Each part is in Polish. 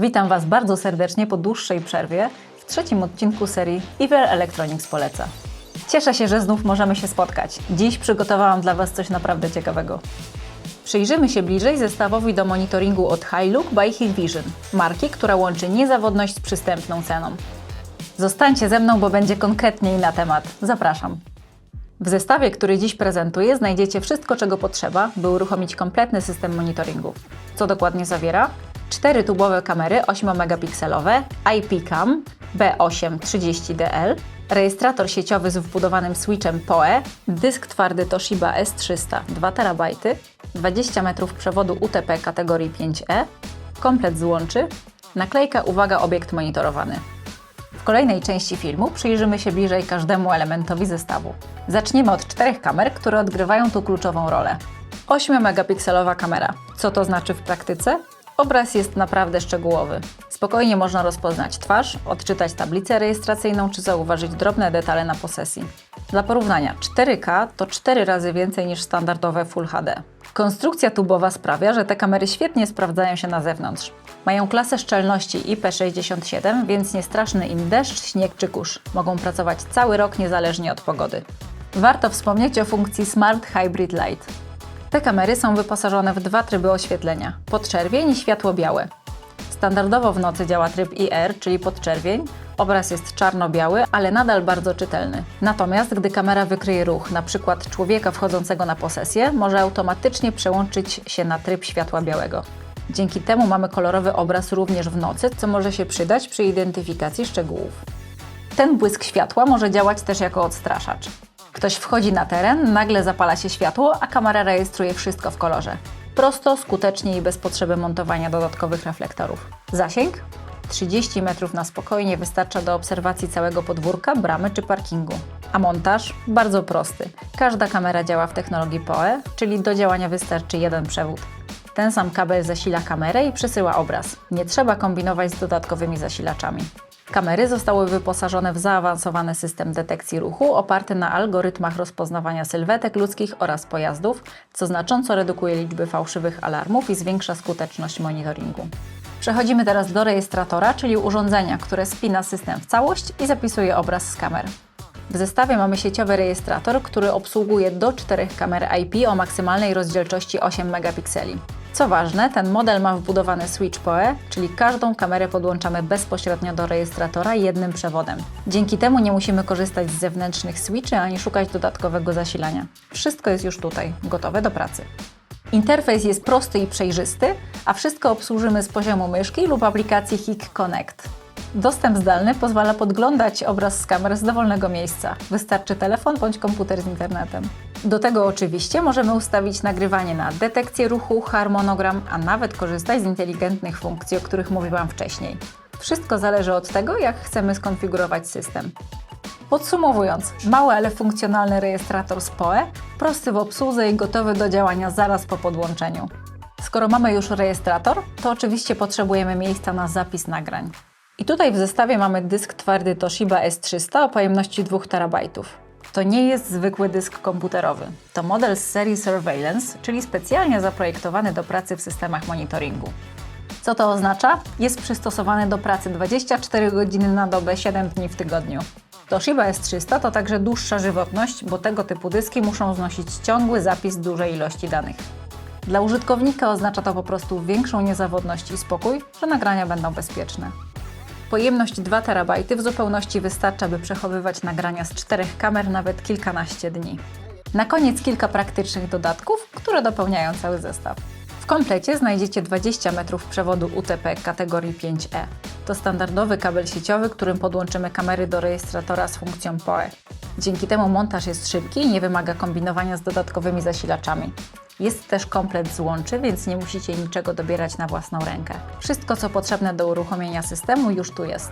Witam Was bardzo serdecznie po dłuższej przerwie w trzecim odcinku serii Iver Electronics poleca. Cieszę się, że znów możemy się spotkać. Dziś przygotowałam dla Was coś naprawdę ciekawego. Przyjrzymy się bliżej zestawowi do monitoringu od Hilook by Hikvision, marki, która łączy niezawodność z przystępną ceną. Zostańcie ze mną, bo będzie konkretniej na temat. Zapraszam. W zestawie, który dziś prezentuję, znajdziecie wszystko, czego potrzeba, by uruchomić kompletny system monitoringu. Co dokładnie zawiera? 4 tubowe kamery 8-megapikselowe IP-Cam B8 30DL, rejestrator sieciowy z wbudowanym switchem PoE, dysk twardy Toshiba S300 2 TB, 20 metrów przewodu UTP kategorii 5E, komplet złączy, naklejka Uwaga, obiekt monitorowany. W kolejnej części filmu przyjrzymy się bliżej każdemu elementowi zestawu. Zaczniemy od czterech kamer, które odgrywają tu kluczową rolę. 8-megapikselowa kamera. Co to znaczy w praktyce? Obraz jest naprawdę szczegółowy. Spokojnie można rozpoznać twarz, odczytać tablicę rejestracyjną czy zauważyć drobne detale na posesji. Dla porównania, 4K to 4 razy więcej niż standardowe Full HD. Konstrukcja tubowa sprawia, że te kamery świetnie sprawdzają się na zewnątrz. Mają klasę szczelności IP67, więc nie straszny im deszcz, śnieg czy kurz. Mogą pracować cały rok niezależnie od pogody. Warto wspomnieć o funkcji Smart Hybrid Light. Te kamery są wyposażone w dwa tryby oświetlenia: podczerwień i światło białe. Standardowo w nocy działa tryb IR, czyli podczerwień. Obraz jest czarno-biały, ale nadal bardzo czytelny. Natomiast gdy kamera wykryje ruch, np. człowieka wchodzącego na posesję, może automatycznie przełączyć się na tryb światła białego. Dzięki temu mamy kolorowy obraz również w nocy, co może się przydać przy identyfikacji szczegółów. Ten błysk światła może działać też jako odstraszacz. Ktoś wchodzi na teren, nagle zapala się światło, a kamera rejestruje wszystko w kolorze. Prosto, skutecznie i bez potrzeby montowania dodatkowych reflektorów. Zasięg? 30 metrów na spokojnie wystarcza do obserwacji całego podwórka, bramy czy parkingu. A montaż? Bardzo prosty. Każda kamera działa w technologii PoE, czyli do działania wystarczy jeden przewód. Ten sam kabel zasila kamerę i przesyła obraz. Nie trzeba kombinować z dodatkowymi zasilaczami. Kamery zostały wyposażone w zaawansowany system detekcji ruchu oparty na algorytmach rozpoznawania sylwetek ludzkich oraz pojazdów, co znacząco redukuje liczbę fałszywych alarmów i zwiększa skuteczność monitoringu. Przechodzimy teraz do rejestratora, czyli urządzenia, które spina system w całość i zapisuje obraz z kamer. W zestawie mamy sieciowy rejestrator, który obsługuje do 4 kamer IP o maksymalnej rozdzielczości 8 megapikseli. Co ważne, ten model ma wbudowany switch PoE, czyli każdą kamerę podłączamy bezpośrednio do rejestratora jednym przewodem. Dzięki temu nie musimy korzystać z zewnętrznych switchy ani szukać dodatkowego zasilania. Wszystko jest już tutaj, gotowe do pracy. Interfejs jest prosty i przejrzysty, a wszystko obsłużymy z poziomu myszki lub aplikacji HIK Connect. Dostęp zdalny pozwala podglądać obraz z kamer z dowolnego miejsca. Wystarczy telefon bądź komputer z internetem. Do tego oczywiście możemy ustawić nagrywanie na detekcję ruchu, harmonogram, a nawet korzystać z inteligentnych funkcji, o których mówiłam wcześniej. Wszystko zależy od tego, jak chcemy skonfigurować system. Podsumowując, mały, ale funkcjonalny rejestrator z PoE, prosty w obsłudze i gotowy do działania zaraz po podłączeniu. Skoro mamy już rejestrator, to oczywiście potrzebujemy miejsca na zapis nagrań. I tutaj w zestawie mamy dysk twardy Toshiba S300 o pojemności 2 TB. To nie jest zwykły dysk komputerowy. To model z serii Surveillance, czyli specjalnie zaprojektowany do pracy w systemach monitoringu. Co to oznacza? Jest przystosowany do pracy 24 godziny na dobę, 7 dni w tygodniu. Toshiba S300 to także dłuższa żywotność, bo tego typu dyski muszą znosić ciągły zapis dużej ilości danych. Dla użytkownika oznacza to po prostu większą niezawodność i spokój, że nagrania będą bezpieczne. Pojemność 2 TB w zupełności wystarcza, by przechowywać nagrania z czterech kamer nawet kilkanaście dni. Na koniec kilka praktycznych dodatków, które dopełniają cały zestaw. Komplecie znajdziecie 20 metrów przewodu UTP kategorii 5E. To standardowy kabel sieciowy, którym podłączymy kamery do rejestratora z funkcją PoE. Dzięki temu montaż jest szybki i nie wymaga kombinowania z dodatkowymi zasilaczami. Jest też komplet złączy, więc nie musicie niczego dobierać na własną rękę. Wszystko, co potrzebne do uruchomienia systemu, już tu jest.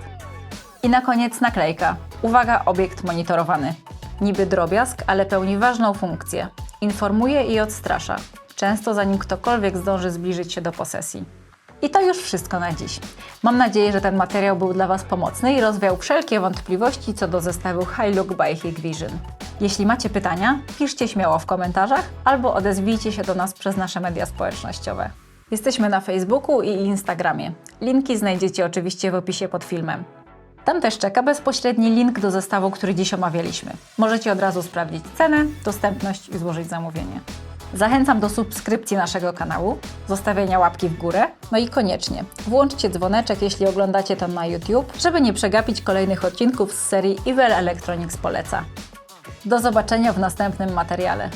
I na koniec naklejka. Uwaga, obiekt monitorowany. Niby drobiazg, ale pełni ważną funkcję. Informuje i odstrasza. Często zanim ktokolwiek zdąży zbliżyć się do posesji. I to już wszystko na dziś. Mam nadzieję, że ten materiał był dla Was pomocny i rozwiał wszelkie wątpliwości co do zestawu Hilook by Hikvision. Jeśli macie pytania, piszcie śmiało w komentarzach albo odezwijcie się do nas przez nasze media społecznościowe. Jesteśmy na Facebooku i Instagramie. Linki znajdziecie oczywiście w opisie pod filmem. Tam też czeka bezpośredni link do zestawu, który dziś omawialiśmy. Możecie od razu sprawdzić cenę, dostępność i złożyć zamówienie. Zachęcam do subskrypcji naszego kanału, zostawienia łapki w górę, no i koniecznie włączcie dzwoneczek, jeśli oglądacie to na YouTube, żeby nie przegapić kolejnych odcinków z serii Evil Electronics poleca. Do zobaczenia w następnym materiale.